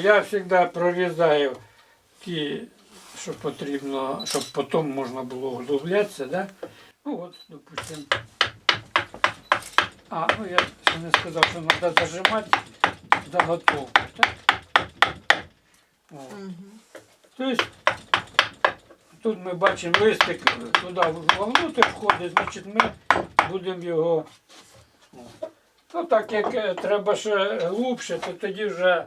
я завжди прорізаю ті, що потрібно, щоб потім можна було вдивлятися, да? Ну от, допустим. А, ну я ще не сказав, що треба зажимати заготовку, так? От. Тобто тут ми бачимо листик туди вовнутрь входить, значить ми будемо його. Ну так як е, треба ще глубше, то тоді вже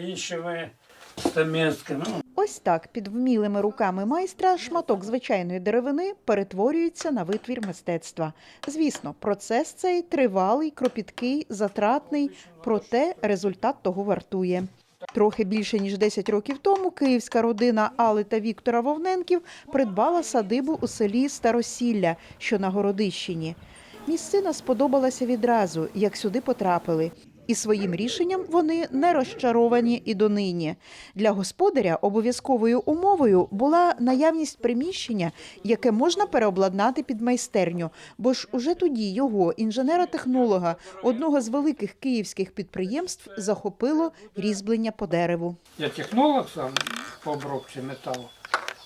іншими стамінськими. Ну, Ось так під вмілими руками майстра шматок звичайної деревини перетворюється на витвір мистецтва. Звісно, процес цей тривалий, кропіткий, затратний, проте результат того вартує. Трохи більше ніж 10 років тому київська родина Алли та Віктора Вовненків придбала садибу у селі Старосілля, що на Городищині. Місцина сподобалася відразу, як сюди потрапили. І своїм рішенням вони не розчаровані і донині. Для господаря обов'язковою умовою була наявність приміщення, яке можна переобладнати під майстерню, бо ж уже тоді його, інженера-технолога, одного з великих київських підприємств, захопило різьблення по дереву. Я технолог сам по обробці металу,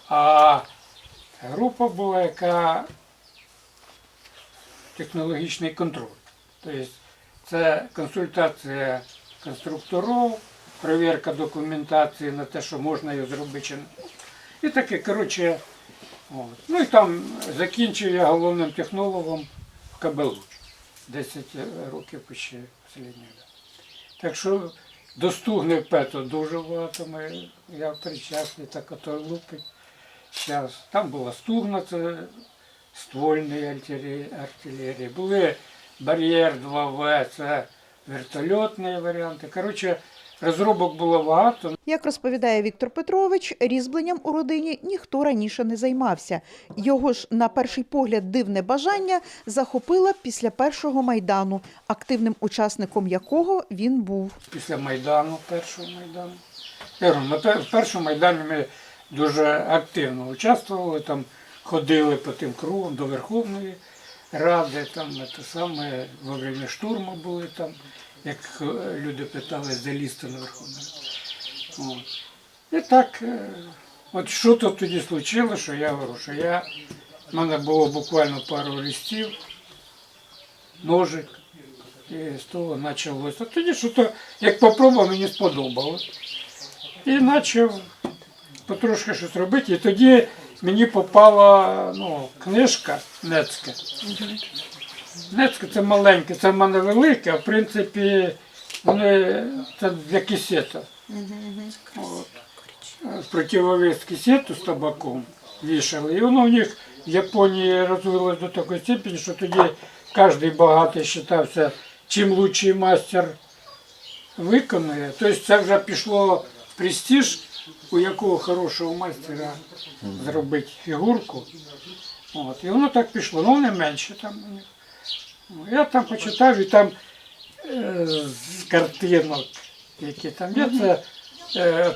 а група була, яка технологічний контроль. Тобто це консультація конструкторів, перевірка документації на те, що можна її зробити. чи не. І таке, коротше, от. ну і там закінчив я головним технологом в Кабелу. 10 років ще останнього. Так що до стугни пето дуже багато ми, я причасний, так ото лупить. Там була стугна, це ствольної артилерії, артилерії. Були бар'єр 2В, це вертольотні варіанти. Коротше, розробок було багато. Як розповідає Віктор Петрович, різьбленням у родині ніхто раніше не займався. Його ж, на перший погляд, дивне бажання захопила після першого майдану, активним учасником якого він був. Після Майдану, першого Майдану. Я говорю, на в першому Майдані ми дуже активно участвували, там ходили по тим кругам до Верховної Ради, там це саме во время штурму були там, як е, люди питали, де лізти на Верховну Раду. І так, е, от що то тоді случилося, що я говорю, що я, в мене було буквально пару листів, ножик, і з того почалося. Тоді що то, як попробував, мені сподобалось. І почав потрошки щось робити. І тоді мені попала ну, книжка Нецька. Нецька це маленьке, це в мене велике, а в принципі вони це для кисета. От. Противовес кисету з табаком вішали. І воно в них в Японії розвилось до такої степені, що тоді кожен багатий вважався, чим лучший мастер виконує. Тобто це вже пішло престиж, у якого хорошого майстера зробити фігурку. От. І воно так пішло, ну не менше там у них. Ну, Я там почитав і там е, з картинок, які там є, це,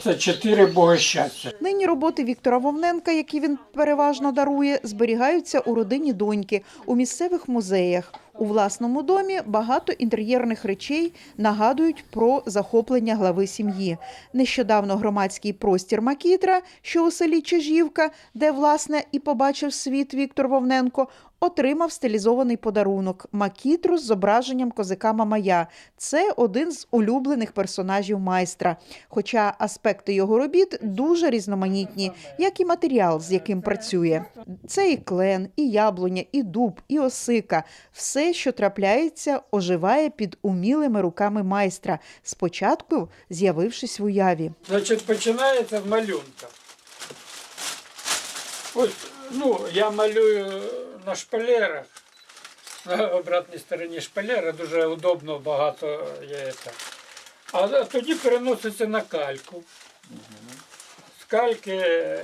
це чотири Бога щастя. Нині роботи Віктора Вовненка, які він переважно дарує, зберігаються у родині доньки у місцевих музеях. У власному домі багато інтер'єрних речей нагадують про захоплення глави сім'ї. Нещодавно громадський простір Макітра, що у селі Чижівка, де власне і побачив світ Віктор Вовненко, отримав стилізований подарунок макітру з зображенням козака Мамая. Це один з улюблених персонажів майстра. Хоча аспекти його робіт дуже різноманітні, як і матеріал, з яким працює. Це і клен, і яблуня, і дуб, і осика. Все, що трапляється, оживає під умілими руками майстра, спочатку з'явившись в уяві. Значить, починається малюнка. Ось, ну, я малюю на шпалерах. На обратній стороні шпалера дуже удобно, багато є. це. А тоді переноситься на кальку. З кальки,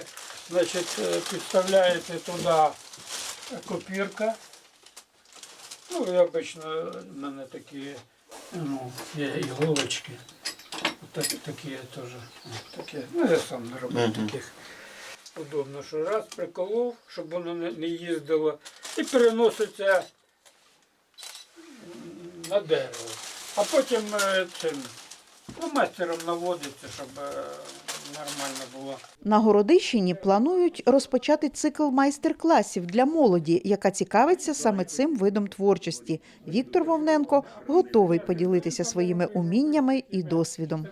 значить, підставляєте туди копірка. Ну, і обично в мене такі ну, є іголочки. Так, такі теж. Такі. Ну, я сам не роблю таких. Удобно, що раз приколов, щоб воно не, їздило, і переноситься на дерево. А потім е, цим, Ну, наводиться, щоб е, нормально було. На Городищині планують розпочати цикл майстер-класів для молоді, яка цікавиться саме цим видом творчості. Віктор Вовненко готовий поділитися своїми уміннями і досвідом.